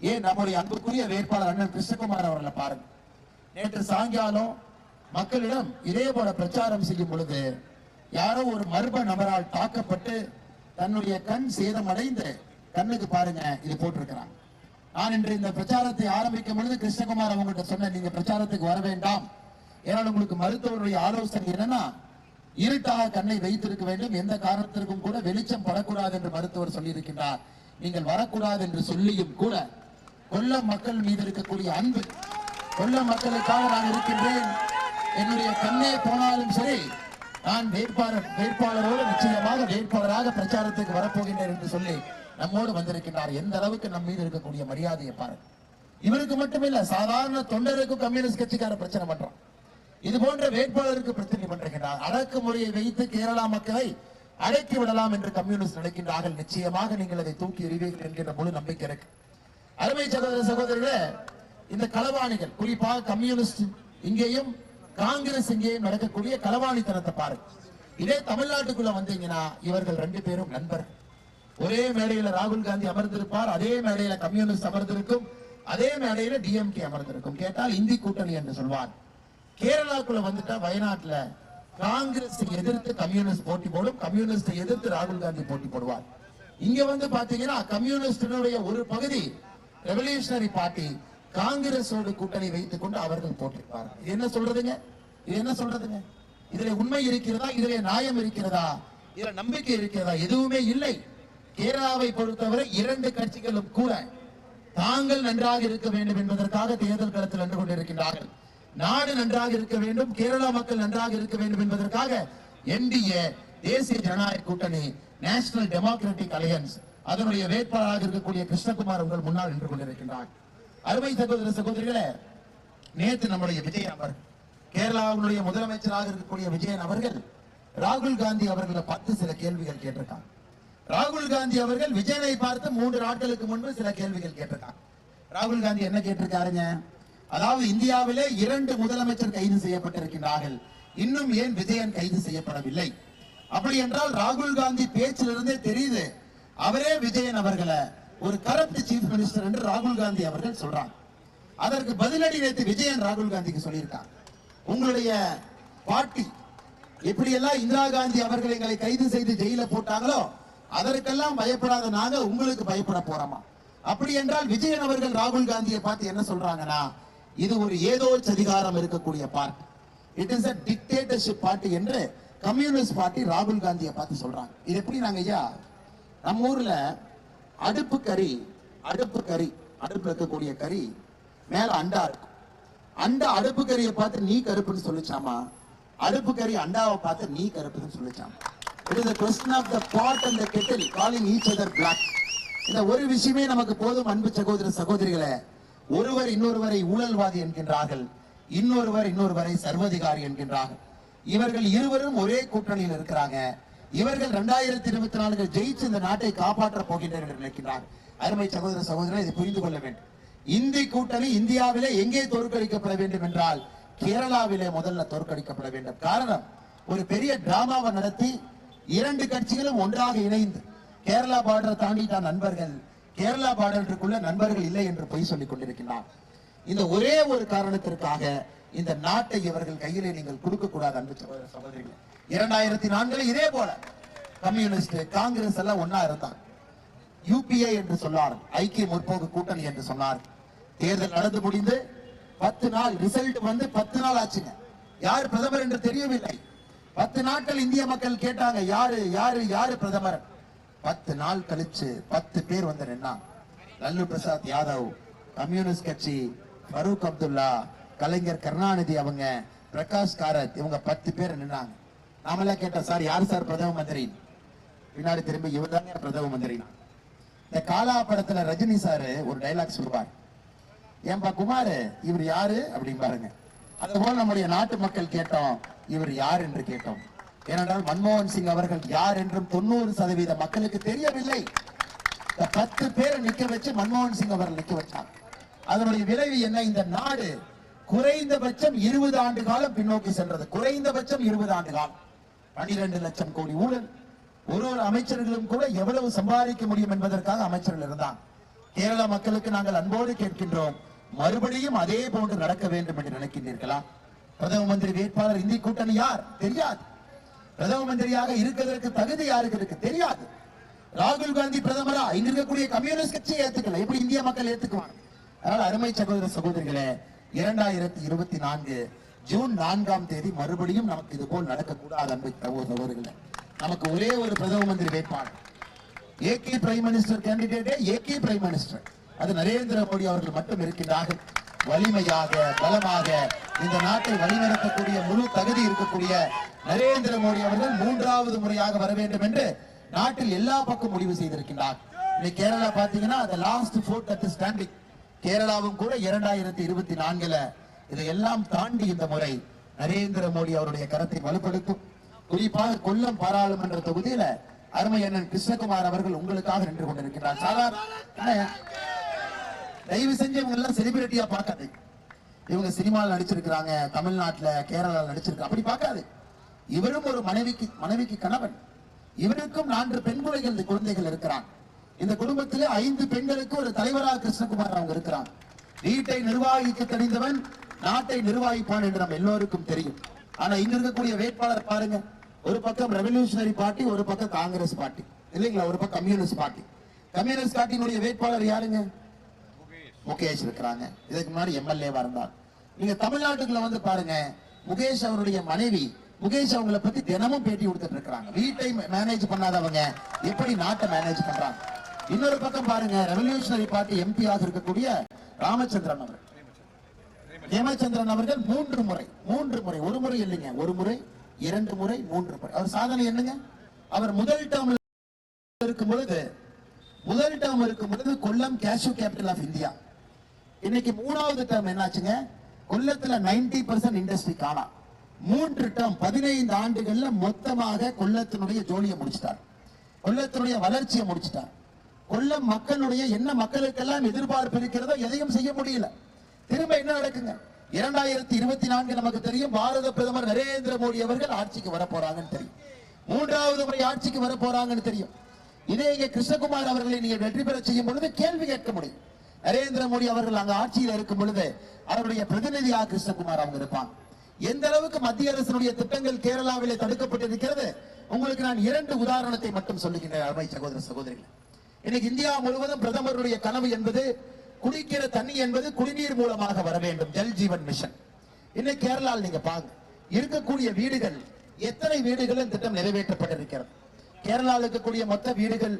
ஏன் நம்முடைய அன்புக்குரிய வேட்பாளர் அண்ணன் கிருஷ்ணகுமார் அவர்களை பாருங்க. நேற்று சாயங்காலம் மக்களிடம் இதே போல பிரச்சாரம் செய்யும் பொழுது யாரோ ஒரு மர்ம நபரால் தாக்கப்பட்டு தன்னுடைய கண் சேதமடைந்து கண்ணுக்கு பாருங்க இது போட்டிருக்கிறாங்க. நான் இன்று இந்த பிரச்சாரத்தை ஆரம்பிக்கும் பொழுது கிருஷ்ணகுமார் அவங்கள்ட்ட சொன்னேன் நீங்க பிரச்சாரத்துக்கு வர வேண்டாம். ஏன்னால் உங்களுக்கு மருத்துவருடைய ஆலோசனை என்னன்னா இருட்டாக கண்ணை வைத்திருக்க வேண்டும். எந்த காரணத்திற்கும் கூட வெளிச்சம் படக்கூடாது என்று மருத்துவர் சொல்லியிருக்கின்றார். நீங்கள் வரக்கூடாது என்று சொல்லியும் கூட கொல்லம் மக்கள் மீது இருக்கக்கூடிய அன்பு. கொல்லம் மக்களுக்காக நான் இருக்கின்றேன். என்னுடைய கண்ணே போனாலும் சரி நான் வேட்பாளர் வேட்பாளரோடு நிச்சயமாக வேட்பாளராக பிரச்சாரத்துக்கு வரப்போகின்றேன் என்று சொல்லி நம்மோடு வந்திருக்கின்றார். எந்த அளவுக்கு நம் மீது இருக்கக்கூடிய மரியாதையை பாருங்க. இவருக்கு மட்டுமில்ல சாதாரண தொண்டருக்கும் கம்யூனிஸ்ட் கட்சிக்கார பிரச்சனை பண்றோம். இது போன்ற வேட்பாளருக்கு பிரச்சனை பண்றார் அடக்குமுறையை வைத்து கேரளா மக்களை அடக்கி விடலாம் என்று கம்யூனிஸ்ட் நினைக்கின்றார்கள். நிச்சயமாக நீங்கள் அதை தூக்கி எறிவீர்கள் என்கின்ற முழு நம்பிக்கை இருக்கு. அருமை சகோதர சகோதரர்களே இந்த களவாணிகள் குறிப்பாக கம்யூனிஸ்ட் இங்கேயும் காங்கிரஸ் இங்கேயும் நடக்கக்கூடிய களவாணித்தனத்தை பாருங்க. இதே தமிழ்நாட்டுக்குள்ள வந்தீங்கன்னா இவர்கள் ரெண்டு பேரும் நண்பர்கள் ஒரே மேடையில ராகுல் காந்தி அமர்ந்திருப்பார் அதே மேடையில கம்யூனிஸ்ட் அமர்ந்திருக்கும் அதே மேடையில டிஎம்கே அமர்ந்திருக்கும். கேட்டால் இந்தி கூட்டணி என்று சொல்வார். கேரளாக்குள்ள வந்துட்டா வயநாட்டுல காங்கிரஸ் எதிர்த்து கம்யூனிஸ்ட் போட்டி போடும் கம்யூனிஸ்ட் எதிர்த்து ராகுல் காந்தி போட்டி போடுவார். இங்க வந்து பாத்தீங்கன்னா கம்யூனிஸ்டினுடைய ஒரு பகுதி ரெவல்யூஷனரி பார்ட்டி காங்கிரஸோடு கூட்டணி வைத்துக் கொண்டு அவர்கள் போட்டிருப்பார் என்ன சொல்றதுங்க? இது என்ன சொல்றதுங்க? இதுல உண்மை இருக்கிறதா? இதுல நியாயம் இருக்கிறதா? இதுல நம்பிக்கை இருக்கிறதா? எதுவுமே இல்லை. கேரளாவை பொறுத்தவரை இரண்டு கட்சிகளும் கூட தாங்கள் நன்றாக இருக்க வேண்டும் என்பதற்காக தேர்தல் களத்தில் நின்று கொண்டிருக்கின்றார்கள். நாடு நன்றாக இருக்க வேண்டும் கேரளா மக்கள் நன்றாக இருக்க வேண்டும் என்பதற்காக என்டிஏ தேசிய ஜனநாயக கூட்டணி நேஷனல் டெமோக்ராட்டிக் அலையன்ஸ் அதனுடைய வேட்பாளராக இருக்கக்கூடிய கிருஷ்ணகுமார் உங்கள் முன்னால் நின்று கொண்டிருக்கின்றார். அருமை சகோதர சகோதரிகளே நேற்று நம்முடைய விஜயன் அவர் கேரளாவுடைய முதலமைச்சராக இருக்கக்கூடிய விஜயன் அவர்கள் ராகுல் காந்தி அவர்களை பார்த்து சில கேள்விகள் கேட்டிருக்காங்க. ராகுல் காந்தி அவர்கள் விஜயனை பார்த்து மூன்று நாட்களுக்கு முன்பு சில கேள்விகள் கேட்டிருக்காங்க. ராகுல் காந்தி என்ன கேட்டிருக்காருங்க? அதாவது இந்தியாவிலே இரண்டு முதலமைச்சர் கைது செய்யப்பட்டிருக்கின்றார்கள். இன்னும் ஏன் விஜயன் கைது செய்யப்படவில்லை? அப்படி என்றால் ராகுல் காந்தி பேச்சிலிருந்தே தெரியுது. அவரே விஜயன் அவர்களை ஒரு கரப்ட் சீஃப் மினிஸ்டர் என்று ராகுல் காந்தி அவர்கள் சொல்றாங்க. அதற்கு பதிலடி நேற்று விஜயன் ராகுல் காந்திக்கு சொல்லியிருக்காங்க. உங்களுடைய பாட்டி எப்படியெல்லாம் இந்திரா காந்தி அவர்கள் எங்களை கைது செய்து ஜெயில போட்டாங்களோ அதற்கெல்லாம் பயப்படாத நாங்க உங்களுக்கு பயப்பட போறோமா? அப்படி என்றால் விஜயன் அவர்கள் ராகுல் காந்தியை பார்த்து என்ன சொல்றாங்கன்னா இது ஒரு ஏதோ அதிகாரம் இருக்கக்கூடிய party it is a dictatorship party என்று கம்யூனிஸ்ட் பார்ட்டி ராகுல் காந்தியை பார்த்து சொல்றாங்க. இது எப்படி நாங்க ஐயா நம்ம ஊர்ல அடுப்பு கறி அடுப்பு கறி அடுப்பு இருக்கக்கூடிய கறி மேல அண்டா இருக்கும். அண்டா அடுப்பு கறியை பார்த்து நீ கருப்புன்னு சொல்லிச்சாமா? அடுப்பு கறி அண்டாவை பார்த்து நீ கருப்புன்னு சொல்லிச்சாமா? It is question of the pot and the kettle calling each other black இந்த ஒரு விஷயமே நமக்கு போதும் அன்பு சகோதர சகோதரிகளை. ஒருவர் இன்னொருவரை ஊழல்வாதி என்கின்றார்கள். இன்னொருவர் இன்னொருவரை சர்வதிகாரி என்கின்றார்கள். இவர்கள் இருவரும் ஒரே கூட்டணியில் இருக்கிறாங்க. இவர்கள் இரண்டாயிரத்தி இருபத்தி நான்கு ஜெயிச்சு இந்த நாட்டை காப்பாற்ற போகின்றனர் என்று நினைக்கிறார் அருமை சகோதர சகோதரர் இதை புரிந்து கொள்ள வேண்டும். இந்தி கூட்டணி இந்தியாவிலே எங்கே தோற்கடிக்கப்பட வேண்டும் என்றால் கேரளாவிலே முதல்ல தோற்கடிக்கப்பட வேண்டும். காரணம் ஒரு பெரிய டிராமாவை நடத்தி இரண்டு கட்சிகளும் ஒன்றாக இணைந்து கேரளா பார்டர் தாண்டிட்டான் நண்பர்கள். கேரளா பார்டருக்குள்ள நண்பர்கள் இல்லை என்று பொய் சொல்லிக் கொண்டிருக்கிறார் இந்த ஒரே ஒரு காரணத்திற்காக இந்த நாட்டை இவர்கள் கையிலே நீங்கள் கொடுக்க கூடாது அன்பு சகோதர சகோதரிகள். இரண்டாயிரத்தி நான்குல இதே போல கம்யூனிஸ்ட் காங்கிரஸ் எல்லாம் ஒன்னா இருந்தாங்க. யூபிஏ என்று சொன்னார் ஐக்கிய முற்போக்கு கூட்டணி என்று சொன்னார் தேர்தல் நடந்து முடிந்து பத்து நாள் ரிசல்ட் வந்து பத்து நாள் ஆச்சுங்க. யார் பிரதமர் என்று தெரியவில்லை. பத்து நாட்கள் இந்திய மக்கள் கேட்டாங்க யாரு யாரு யாரு பிரதமர்? பத்து நாள் கழிச்சு பத்து பேர் வந்து நின்னாங்க. லல்லு பிரசாத் யாதவ் கம்யூனிஸ்ட் கட்சி ஃபரூக் அப்துல்லா கலைஞர் கருணாநிதி அவங்க பிரகாஷ் காரத் இவங்க பத்து பேர் நின்னாங்க. நாமெல்லாம் கேட்டோம் சார் யார் சார் பிரதம மந்திரி? பின்னாடி திரும்பி இவர் தாங்க பிரதம மந்திரி. இந்த காலா படத்துல ரஜினி சார் ஒரு டைலாக் சொல்லுவார். ஏன்பா குமார் இவர் யாரு? அப்படின்னு பாருங்க. அதுபோல நம்முடைய நாட்டு மக்கள் கேட்டோம் இவர் யார்? என்று கேட்டோம். ஏனென்றால் மன்மோகன் சிங் அவர்கள் யார் என்றும் தொண்ணூறு சதவீத மக்களுக்கு தெரியவில்லை. இந்த பத்து பேரை நிக்க வச்சு மன்மோகன் சிங் அவர்கள் நிக்க வச்சார். அதனுடைய விளைவு என்ன? இந்த நாடு குறைந்தபட்சம் இருபது ஆண்டு காலம் பின்னோக்கி சென்றது. குறைந்தபட்சம் இருபது ஆண்டு காலம். பனிரெண்டு லட்சம் கோடி ஊழல். ஒரு ஒரு அமைச்சர்களும் கூட எவ்வளவு சம்பாதிக்க முடியும் என்பதற்காக அமைச்சர்கள் இருந்தாங்க. கேரள மக்களுக்கு நாங்கள் அன்போடு கேட்கின்றோம். மறுபடியும் அதே போன்று நடக்க வேண்டும் என்று நினைக்கின்றீர்களா? பிரதம மந்திரி வேட்பாளர் இந்தி கூட்டணி யார்? தெரியாது. பிரதம மந்திரியாக இருக்கிறதற்கு தகுதி யாருக்கு இருக்கு? தெரியாது. ராகுல் காந்தி பிரதமரா? இங்க இருக்கக்கூடிய கம்யூனிஸ்ட் கட்சியை ஏத்துக்கல. எப்படி இந்திய மக்கள் ஏத்துக்குவாங்க? அதனால அருமை சகோதர சகோதரிகளே இரண்டாயிரத்தி இருபத்தி நான்கு ஜூன் நான்காம் தேதி மறுபடியும் நமக்கு இது போல் நடக்கக்கூடாது அன்பு சகோதர சகோதரிகளே நமக்கு ஒரே ஒரு பிரதம மந்திரி வேட்பாளர். ஏகே பிரைம் மினிஸ்டர் கேண்டிடேட்டே ஏகே பிரைம் மினிஸ்டர் அது நரேந்திர மோடி அவர்கள் மட்டும் இருக்கின்றார்கள். வலிமையாக பலமாக இந்த நாட்டை வழிநடத்தக்கூடிய முழு தகுதி இருக்கக்கூடிய நரேந்திர மோடி அவர்கள் மூன்றாவது முறையாக வர வேண்டும் என்று நாட்டில் எல்லா பக்கம் முடிவு செய்திருக்கின்றார். இன்னைக்கு கேரளா பாத்தீங்கன்னா அந்த லாஸ்ட் ஃபோர்ட் அட் ஸ்டாண்டிங் கேரளாவும் கூட இரண்டாயிரத்தி இருபத்தி நான்குல இதையெல்லாம் தாண்டி இந்த முறை நரேந்திர மோடி அவருடைய கரத்தை வலுப்படுத்தும். குறிப்பாக கொல்லம் பாராளுமன்ற தொகுதியில அருமை அண்ணன் கிருஷ்ணகுமார் அவர்கள் உங்களுக்காக நின்று கொண்டிருக்கிறார். சாதாரண தயவு செஞ்சு இவங்க எல்லாம் செலிபிரிட்டியா பார்க்காது. இவங்க சினிமாவில் நடிச்சிருக்கிறாங்க தமிழ்நாட்டுல கேரளாவில் நடிச்சிருக்காங்க அப்படி பார்க்காது. இவரும் ஒரு மனைவிக்கு மனைவிக்கு கணவன். இவருக்கும் நான்கு பெண் குழந்தைகள் குழந்தைகள் இருக்கிறான் இந்த குடும்பத்திலே ஐந்து பெண்களுக்கு ஒரு தலைவராக கிருஷ்ணகுமார் அவங்க இருக்கிறாங்க. வீட்டை நிர்வாகிக்க தெரிந்தவன் நாட்டை நிர்வாகிப்பான் என்று நம்ம எல்லோருக்கும் தெரியும். ஆனா இங்க இருக்கக்கூடிய வேட்பாளர் பாருங்க. ஒரு பக்கம் ரெவல்யூஷனரி பார்ட்டி ஒரு பக்கம் காங்கிரஸ் பார்ட்டி இல்லைங்களா? ஒரு பக்கம் கம்யூனிஸ்ட் பார்ட்டி கம்யூனிஸ்ட் பார்ட்டியினுடைய வேட்பாளர் யாருங்க? முகேஷ் இருக்கிறாங்க. இதுக்கு முன்னாடி எம்எல்ஏவா இருந்தார் நீங்க தமிழ்நாட்டுக்குள்ள வந்து பாருங்க. முகேஷ் அவருடைய மனைவி முகேஷ் அவங்கள பத்தி தினமும் பேட்டி கொடுத்துட்டு இருக்கிறாங்க. வீட்டை மேனேஜ் பண்ணாதவங்க எப்படி நாட்டை மேனேஜ் பண்றாங்க? இன்னொரு பக்கம் பாருங்க ரெவல்யூஷனரி பார்ட்டி எம்பியாக இருக்கக்கூடிய ராமச்சந்திரன் அவர் ஹேமச்சந்திரன் அவர்கள் மூன்று முறை மூன்று முறை ஒரு முறை இல்லைங்க ஒரு முறை இரண்டு முறை மூன்று முறை. அவர் சாதனை என்னங்க? அவர் முதல் டேர்ம் இருக்கும் பொழுது முதல் டேர்ம் இருக்கும் பொழுது Kollam cashew capital of India இன்னைக்கு மூணாவது டேர்ம் என்னாச்சுங்க? கொல்லத்துல 90% பர்சன்ட் இண்டஸ்ட்ரி காணா. மூன்று டேர்ம் பதினைந்து ஆண்டுகள்ல மொத்தமாக கொல்லத்தினுடைய ஜோலியை முடிச்சிட்டார். கொல்லத்தினுடைய வளர்ச்சியை முடிச்சிட்டார். கொல்லம் மக்களுடைய என்ன மக்களுக்கெல்லாம் எதிர்பார்ப்பு இருக்கிறதோ எதையும் செய்ய முடியல. திரும்ப என்ன நடக்குங்க? இரண்டாயிரத்தி இருபத்தி நான்கு நமக்கு தெரியும் பாரத பிரதமர் நரேந்திர மோடி அவர்கள் ஆட்சிக்கு வர போறாங்கன்னு தெரியும். மூன்றாவது முறை ஆட்சிக்கு வர போறாங்கன்னு தெரியும். இதே இங்கே கிருஷ்ணகுமார் அவர்களை நீங்கள் வெற்றி பெற செய்யும் பொழுது கேள்வி கேட்க முடியும். நரேந்திர மோடி அவர்கள் அங்க ஆட்சியில் இருக்கும் பொழுது அவருடைய பிரதிநிதியாக கிருஷ்ணகுமார் அவங்க இருப்பாங்க. எந்த அளவுக்கு மத்திய அரசினுடைய திட்டங்கள் கேரளாவிலே தடுக்கப்பட்டிருக்கிறது? உங்களுக்கு நான் இரண்டு உதாரணத்தை மட்டும் சொல்லுகின்றேன் அருமை சகோதர சகோதரிகள். இன்னைக்கு இந்தியா முழுவதும் பிரதமருடைய கனவு என்பது குடிக்கிற தண்ணி என்பது குடிநீர் மூலமாக வர வேண்டும். ஜல் ஜீவன் மிஷன். இன்னைக்கு கேரளாவில் நீங்க பாருங்க. இருக்கக்கூடிய வீடுகள் எத்தனை வீடுகள் திட்டம் நிறைவேற்றப்பட்டிருக்கிறது? கேரளாவில் இருக்கக்கூடிய மொத்த வீடுகள்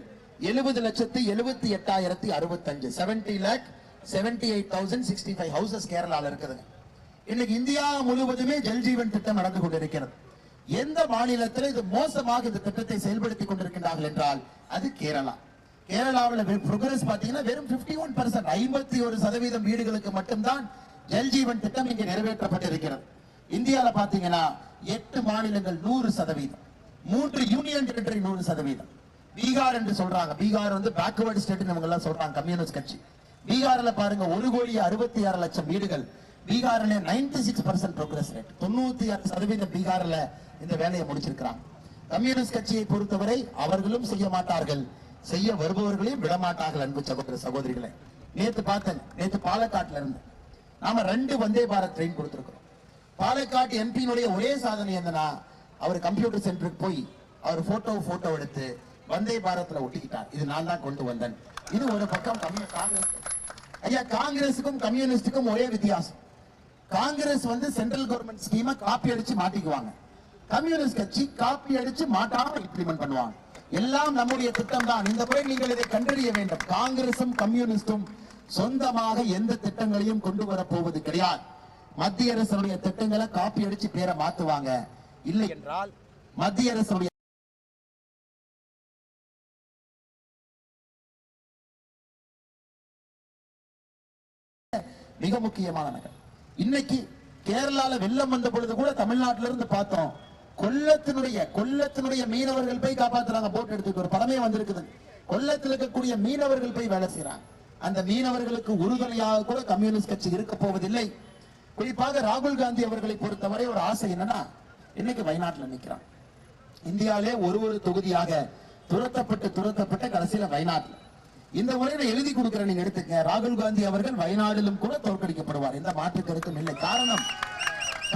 எழுபது லட்சத்து எழுபத்தி எட்டாயிரத்தி அறுபத்தஞ்சு. Seventy lakh seventy eight thousand sixty five houses கேரளாவில் இருக்குதுங்க. இன்னைக்கு இந்தியா முழுவதுமே ஜல் ஜீவன் திட்டம் நடந்து கொண்டிருக்கிறது. எந்த மாநிலத்தில் இது மோசமாக இந்த திட்டத்தை செயல்படுத்திக் கொண்டிருக்கின்றார்கள் என்றால் அது கேரளா. கேரளாவில் ப்ரோக்ரஸ் பாத்தீங்கன்னா வெறும் 51% ஒன் பர்சன்ட் ஐம்பத்தி ஒரு சதவீதம் வீடுகளுக்கு மட்டும்தான் ஜல் திட்டம் இங்கே நிறைவேற்றப்பட்டிருக்கிறது. இந்தியால பாத்தீங்கன்னா எட்டு மாநிலங்கள் நூறு சதவீதம் மூன்று யூனியன் டெரிட்டரி நூறு சதவீதம். பீகார் என்று சொல்றாங்க. பீகார் வந்து பேக்வர்டு ஸ்டேட் இவங்க எல்லாம் சொல்றாங்க கம்யூனிஸ்ட் கட்சி. பீகார்ல பாருங்க ஒரு கோடி அறுபத்தி ஆறு லட்சம் வீடுகள். பீகார்ல 96% சிக்ஸ் பர்சன்ட் ப்ரோக்ரஸ் ரேட் தொண்ணூத்தி ஆறு சதவீதம் பீகார்ல இந்த வேலையை முடிச்சிருக்கிறாங்க. கம்யூனிஸ்ட் கட்சியை பொறுத்தவரை அவர்களும் செய்ய மாட்டார்கள். செய்ய வருபவர்களையும் விடமாட்டார்கள் அன்பு சகோதர சகோதரிகளை. நேத்து பார்த்தேன். நேத்து பாலக்காட்டுல இருந்து நாம ரெண்டு வந்தே பாரத் ட்ரெயின் கொடுத்துருக்கிறோம். பாலக்காட்டு எம்பியினுடைய ஒரே சாதனை என்னன்னா அவர் கம்ப்யூட்டர் சென்டருக்கு போய் அவர் போட்டோ போட்டோ எடுத்து வந்தே பாரத்ல ஒட்டிக்கிட்டார். இது நான் தான் கொண்டு வந்தேன். இது ஒரு பக்கம் காங்கிரஸ். ஐயா காங்கிரஸுக்கும் கம்யூனிஸ்டுக்கும் ஒரே வித்தியாசம். காங்கிரஸ் வந்து சென்ட்ரல் கவர்மெண்ட் ஸ்கீமை காப்பி அடிச்சு மாட்டிக்குவாங்க. கம்யூனிஸ்ட் கட்சி காப்பி அடிச்சு மாட்டாம இம்ப்ளிமெண்ட் பண்ணுவாங்க. எல்லாம் நம்முடைய திட்டம் தான் இந்த முறை நீங்கள் இதை கண்டறிய வேண்டும். காங்கிரசும் கம்யூனிஸ்டும் சொந்தமாக எந்த திட்டங்களையும் கொண்டு வர போவது கிடையாது. மத்திய அரசுடைய திட்டங்களை காப்பி அடிச்சு பேரை மாத்துவாங்க. இல்லை என்றால் மத்திய அரசுடைய மிக முக்கியமான நகர் இன்னைக்கு கேரளால வெள்ளம் வந்த பொழுது கூட தமிழ்நாட்டில இருந்து பார்த்தோம். கொல்லத்தினுடைய கொல்லத்தினுடைய மீனவர்கள் போய் காப்பாத்துறாங்க. போட் எடுத்துட்டு ஒரு படமே வந்திருக்குது. கொல்லத்தில் இருக்கக்கூடிய மீனவர்கள் போய் வேலை செய்யறாங்க அந்த மீனவர்களுக்கு உறுதுணையாக கூட கம்யூனிஸ்ட் கட்சி இருக்க போவதில்லை. குறிப்பாக ராகுல் காந்தி அவர்களை பொறுத்தவரை ஒரு ஆசை என்னன்னா இன்னைக்கு வயநாட்டுல நிக்கிறான். இந்தியாவிலே ஒரு ஒரு தொகுதியாக துரத்தப்பட்டு துரத்தப்பட்ட கடைசியில வயநாட்டில் இந்த முறையில எழுதி கொடுக்கிறேன் நீங்க எடுத்துக்க ராகுல் காந்தி அவர்கள் வயநாடிலும் கூட தோற்கடிக்கப்படுவார். எந்த மாற்று கருத்தும் இல்லை. காரணம்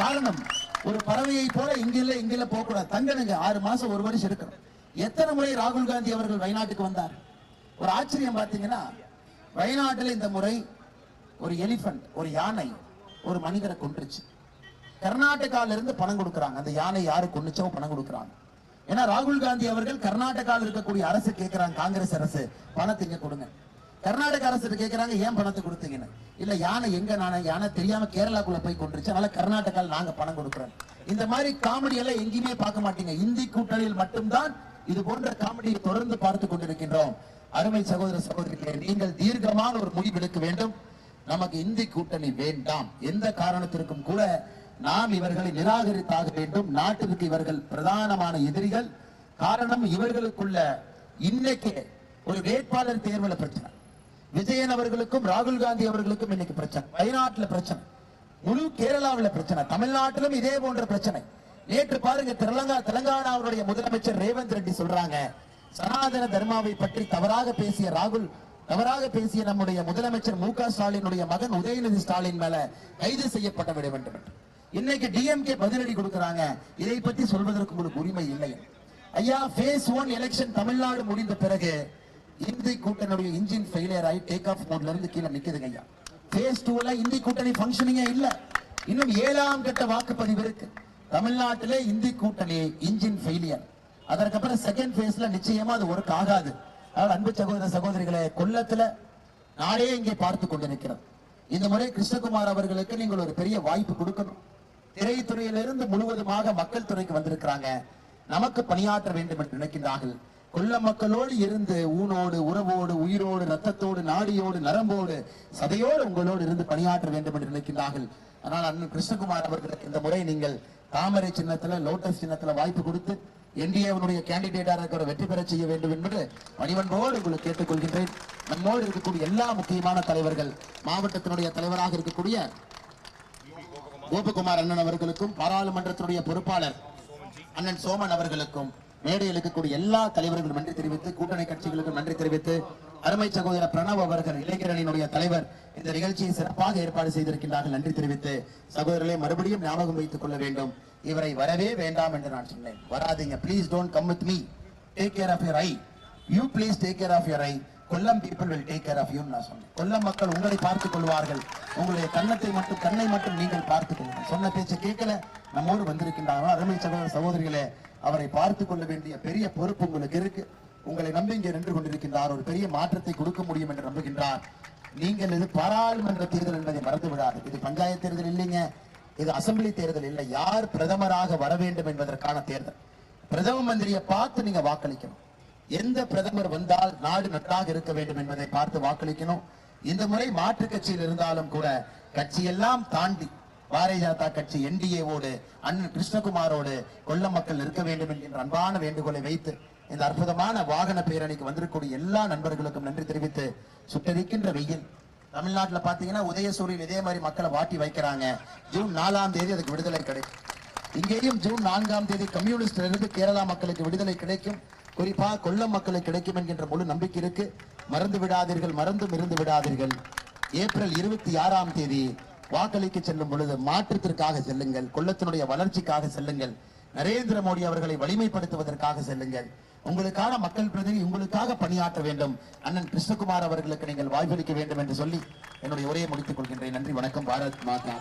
காரணம் ஒரு பறவையை போல இங்க இல்ல இங்க இல்ல போக கூடாது தங்கனுங்க ஆறு மாசம் ஒரு வருஷம் இருக்கணும். எத்தனை முறை ராகுல் காந்தி அவர்கள் வயநாட்டுக்கு வந்தார்? ஒரு ஆச்சரியம் பாத்தீங்கன்னா வயநாட்டில் இந்த முறை ஒரு எலிபென்ட் ஒரு யானை ஒரு மனிதரை கொன்றுச்சு. கர்நாடகால இருந்து பணம் கொடுக்கறாங்க. அந்த யானை யாரு கொன்னுச்சோ பணம் கொடுக்கறாங்க. ஏன்னா ராகுல் காந்தி அவர்கள் கர்நாடகாவில் இருக்கக்கூடிய அரசு கேட்கிறாங்க காங்கிரஸ் அரசு பணத்தை இங்க கொடுங்க. கர்நாடக அரசு கேட்கிறாங்க ஏன் பணத்தை கொடுத்தீங்கன்னு? இல்ல யானை எங்க நானே? யானை தெரியாம கேரளாக்குள்ள போய் கொண்டுருச்சு. அதனால கர்நாடகாவில் நாங்க பணம் கொடுக்குறோம். இந்த மாதிரி காமெடி எல்லாம் எங்கேயுமே பார்க்க மாட்டீங்க. இந்தி கூட்டணியில் மட்டும்தான் இது போன்ற காமெடியை தொடர்ந்து பார்த்து கொண்டிருக்கின்றோம். அருமை சகோதர சகோதரிகளே நீங்கள் தீர்க்கமான ஒரு முடிவு எடுக்க வேண்டும். நமக்கு இந்தி கூட்டணி வேண்டாம். எந்த காரணத்திற்கும் கூட நாம் இவர்களை நிராகரித்தாக வேண்டும். நாட்டிற்கு இவர்கள் பிரதானமான எதிரிகள். காரணம் இவர்களுக்குள்ள இன்னைக்கு ஒரு வேட்பாளர் தேர்வுல பிரச்சனை விஜயன் அவர்களுக்கும் ராகுல் காந்தி அவர்களுக்கும் இன்னைக்கு பிரச்சனை. வயநாட்டுல பிரச்சனை. முழு கேரளாவுல பிரச்சனை. தமிழ்நாட்டிலும் இதே போன்ற பிரச்சனை. நேற்று பாருங்க தெலங்கா தெலங்கானாவுடைய முதலமைச்சர் ரேவந்த் ரெட்டி சொல்றாங்க சனாதன தர்மாவை பற்றி தவறாக பேசிய ராகுல் தவறாக பேசிய நம்முடைய முதலமைச்சர் மு க ஸ்டாலினுடைய மகன் உதயநிதி ஸ்டாலின் மேல கைது செய்யப்பட விட வேண்டும் என்று. இன்னைக்கு டிஎம்கே பதிலடி கொடுக்கறாங்க. இதை பற்றி சொல்வதற்கு உங்களுக்கு உரிமை இல்லை. ஐயா ஃபேஸ் ஒன் எலெக்ஷன் தமிழ்நாடு முடிந்த பிறகு இந்தி கூட்டணியுடைய இன்ஜின் ஃபெயிலியர் ஆகி டேக் ஆஃப் மோட்ல இருந்து கீழே நிக்குதுங்க ஐயா. ஃபேஸ் டூல இந்தி கூட்டணி ஃபங்க்ஷனிங்கே இல்ல. இன்னும் ஏழாம் கட்ட வாக்குப்பதிவு இருக்கு. தமிழ்நாட்டிலே இந்தி கூட்டணி இன்ஜின் ஃபெயிலியர் அதற்கப்புறம் செகண்ட் ஃபேஸ்ல நிச்சயமா அது ஒர்க் ஆகாது. அதாவது அன்பு சகோதர சகோதரிகளை கொல்லத்துல நானே இங்கே பார்த்து கொண்டிருக்கிறோம் இந்த முறை கிருஷ்ணகுமார் அவர்களுக்கு நீங்கள் ஒரு பெரிய வாய்ப்பு கொடுக்கணும். திரைத்துறையிலிருந்து முழுவதுமாக மக்கள் துறைக்கு வந்திருக்கிறாங்க. நமக்கு பணியாற்ற வேண்டும் என்று நினைக்கின்றார்கள். கொல்ல மக்களோடு இருந்து ஊனோடு உறவோடு உயிரோடு ரத்தத்தோடு நாடியோடு நரம்போடு சதையோடு உங்களோடு இருந்து பணியாற்ற வேண்டும் என்று நினைக்கின்றார்கள். ஆனால் அண்ணன் கிருஷ்ணகுமார் அவர்களுக்கு இந்த முறை நீங்கள் தாமரை சின்னத்துல லோட்டஸ் சின்னத்துல வாய்ப்பு கொடுத்து என்டிஏவனுடைய கேண்டிடேட்டாக இருக்கிற வெற்றி பெற செய்ய வேண்டும் என்பது மணிவன்போடு உங்களுக்கு கேட்டுக்கொள்கின்றேன். நம்மோடு இருக்கக்கூடிய எல்லா முக்கியமான தலைவர்கள் மாவட்டத்தினுடைய தலைவராக இருக்கக்கூடிய கோபகுமார் அண்ணன் அவர்களுக்கும் பாராளுமன்றத்தினுடைய பொறுப்பாளர் அண்ணன் சோமன் அவர்களுக்கும் மேடையில் இருக்கக்கூடிய எல்லா தலைவர்களும் நன்றி தெரிவித்து கூட்டணி கட்சிகளுக்கும் நன்றி தெரிவித்து அருமை சகோதரர் பிரணவ் அவர்கள் இளைஞரணியினுடைய தலைவர் இந்த நிகழ்ச்சியை சிறப்பாக ஏற்பாடு செய்திருக்கின்றார்கள். நன்றி தெரிவித்து சகோதரர்களை மறுபடியும் ஞாபகம் வைத்துக் கொள்ள வேண்டும். இவரை வரவே வேண்டாம் என்று நான் சொன்னேன். வராதீங்க. Please don't come with me take care of your eye you please take care of your eye Kollam people will take care of you நான் சொன்னேன். கொல்லம் மக்கள் உங்களை பார்த்துக் கொள்வார்கள். உங்களுடைய கன்னத்தை மட்டும் கண்ணை மட்டும் நீங்கள் பார்த்துக் கொள்ளுங்கள். சொன்ன பேச்சை கேட்கல. நம்மோடு வந்திருக்கின்றார்கள்? அருமை சகோதர சகோதரிகளே அவரை பார்த்துக் கொள்ள வேண்டிய பெரிய பொறுப்பு உங்களுக்கு இருக்கு. உங்களை நம்பி இங்கே நின்று கொண்டிருக்கின்றார். ஒரு பெரிய மாற்றத்தை கொடுக்க முடியும் என்று நம்புகின்றார். நீங்கள் இது பாராளுமன்ற தேர்தல் என்பதை மறந்து விடாது இது பஞ்சாயத்து தேர்தல் இல்லைங்க. இது அசெம்பிளி தேர்தல் இல்லை. யார் பிரதமராக வர வேண்டும் என்பதற்கான தேர்தல். பிரதம மந்திரியை பார்த்து நீங்க வாக்களிக்கணும். எந்த பிரதமர் வந்தால் நாடு நன்றாக இருக்க வேண்டும் என்பதை பார்த்து வாக்களிக்கணும். இந்த முறை மாற்று கட்சியில் இருந்தாலும் கூட கட்சியெல்லாம் தாண்டி பாரதிய ஜனதா கட்சி என்டிஏவோடு அண்ணன் கிருஷ்ணகுமாரோடு கொல்லம் மக்கள் இருக்க வேண்டும் என்கின்ற அன்பான வேண்டுகோளை வைத்து இந்த அற்புதமான வாகன பேரணிக்கு வந்திருக்கக்கூடிய எல்லா நண்பர்களுக்கும் நன்றி தெரிவித்து சுட்டரிக்கின்ற வெயில். தமிழ்நாட்டுல பார்த்தீங்கன்னா உதயசூரியில் இதே மாதிரி மக்களை வாட்டி வைக்கிறாங்க. ஜூன் நாலாம் தேதி அதுக்கு விடுதலை கிடைக்கும் இங்கேயும் ஜூன் நான்காம் தேதி கம்யூனிஸ்ட்ல இருந்து கேரளா மக்களுக்கு விடுதலை கிடைக்கும். குறிப்பா கொல்லம் மக்களுக்கு கிடைக்கும் என்கின்ற முழு நம்பிக்கை இருக்கு. மறந்து விடாதீர்கள் மறந்தும் இருந்து விடாதீர்கள். ஏப்ரல் இருபத்தி ஆறாம் தேதி வாக்களிக்க செல்லும் பொழுது மாற்றத்திற்காக செல்லுங்கள் கொள்ளத்தினுடைய வளர்ச்சிக்காக செல்லுங்கள் நரேந்திர மோடி அவர்களை வலிமைப்படுத்துவதற்காக செல்லுங்கள். உங்களுக்கான மக்கள் பிரதிநிதி உங்களுக்காக பணியாற்ற வேண்டும். அண்ணன் கிருஷ்ணகுமார் அவர்களுக்கு நீங்கள் வாய்ப்பளிக்க வேண்டும் என்று சொல்லி என்னுடைய உரையை முடித்துக் கொள்கின்றேன். நன்றி வணக்கம். பாரத் மாதா